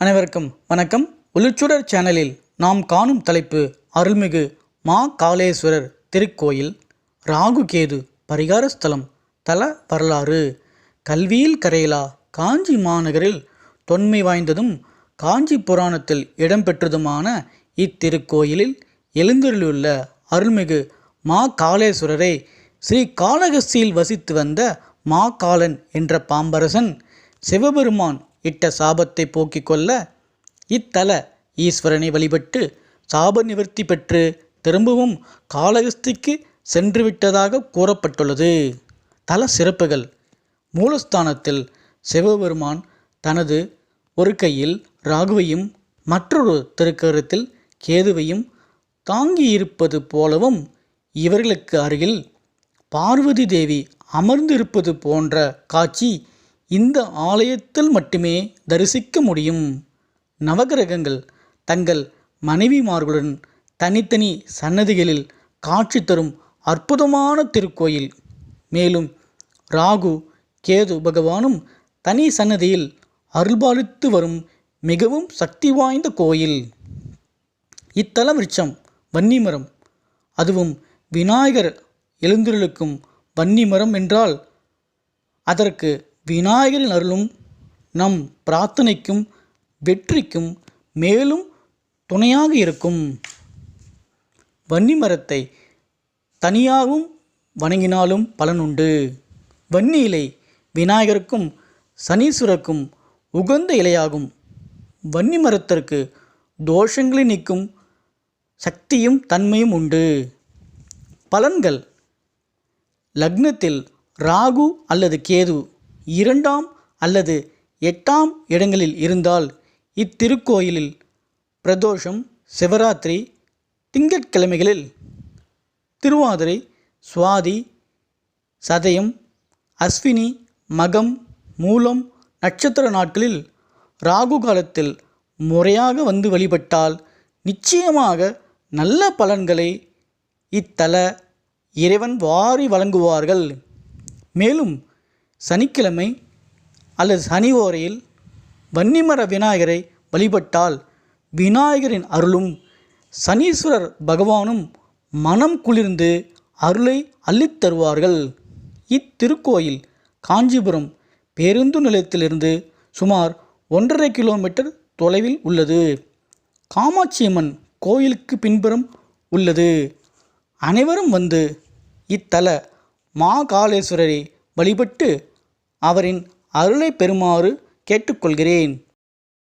அனைவருக்கும் வணக்கம். ஒளிச்சுடர் சேனலில் நாம் காணும் தலைப்பு அருள்மிகு மா காளேஸ்வரர் திருக்கோயில் ராகு கேது பரிகார ஸ்தலம் தல வரலாறு. கல்வியில் கரையிலா காஞ்சி மாநகரில் தொன்மை வாய்ந்ததும் காஞ்சி புராணத்தில் இடம்பெற்றதுமான இத்திருக்கோயிலில் எழுந்தருளியுள்ள அருள்மிகு மா காளேஸ்வரரை ஸ்ரீ காளகஸ்தியில் வசித்து வந்த மா காளன் என்ற பாம்பரசன் சிவபெருமான் இட்ட சாபத்தை போக்கிக் கொள்ள இத்தல ஈஸ்வரனை வழிபட்டு சாப நிவர்த்தி பெற்று திரும்பவும் காளகஸ்திக்கு சென்றுவிட்டதாக கூறப்பட்டுள்ளது. தல சிறப்புகள். மூலஸ்தானத்தில் சிவபெருமான் தனது ஒரு கையில் ராகுவையும் மற்றொரு திருக்கரத்தில் கேதுவையும் தாங்கியிருப்பது போலவும் இவர்களுக்கு அருகில் பார்வதி தேவி அமர்ந்திருப்பது போன்ற காட்சி இந்த ஆலயத்தில் மட்டுமே தரிசிக்க முடியும். நவகிரகங்கள் தங்கள் மனைவிமார்களுடன் தனித்தனி சன்னதிகளில் காட்சி தரும் அற்புதமான திருக்கோயில். மேலும் ராகு கேது பகவானும் தனி சன்னதியில் அருள்பாலித்து வரும் மிகவும் சக்தி வாய்ந்த கோயில். இத்தல விருட்சம் வன்னிமரம் அதுவும் விநாயகர் எழுந்திருக்கும் வன்னிமரம் என்றால் அதற்கு விநாயகரின் அருளும் நம் பிரார்த்தனைக்கும் வெற்றிக்கும் மேலும் துணையாக இருக்கும். வன்னி மரத்தை தனியாகவும் வணங்கினாலும் பலனுண்டு. வன்னி இலை விநாயகருக்கும் சனீஸ்வரருக்கும் உகந்த இலையாகும். வன்னி மரத்திற்கு தோஷங்களை நீக்கும் சக்தியும் தன்மையும் உண்டு. பலன்கள். லக்னத்தில் ராகு அல்லது கேது இரண்டாம் அல்லது எட்டாம் இடங்களில் இருந்தால் இத்திருக்கோயிலில் பிரதோஷம் சிவராத்திரி திங்கட்கிழமைகளில் திருவாதிரை சுவாதி சதயம் அஸ்வினி மகம் மூலம் நட்சத்திர நாட்களில் ராகு காலத்தில் முறையாக வந்து வழிபட்டால் நிச்சயமாக நல்ல பலன்களை இத்தல இறைவன் வாரி வழங்குவார்கள். மேலும் சனிக்கிழமை அல்லது சனி ஓரையில் வன்னிமர விநாயகரை வழிபட்டால் விநாயகரின் அருளும் சனீஸ்வரர் பகவானும் மனம் குளிர்ந்து அருளை அள்ளித்தருவார்கள் இத்திருக்கோயில் காஞ்சிபுரம் பேருந்து நிலையத்திலிருந்து சுமார் ஒன்றரை கிலோமீட்டர் தொலைவில் உள்ளது. காமாட்சியம்மன் கோயிலுக்கு பின்புறம் உள்ளது. அனைவரும் வந்து இத்தல மாகாளேஸ்வரரை வழிபட்டு அவரின் அருளை பெறுமாறு கேட்டுக்கொள்கிறேன்.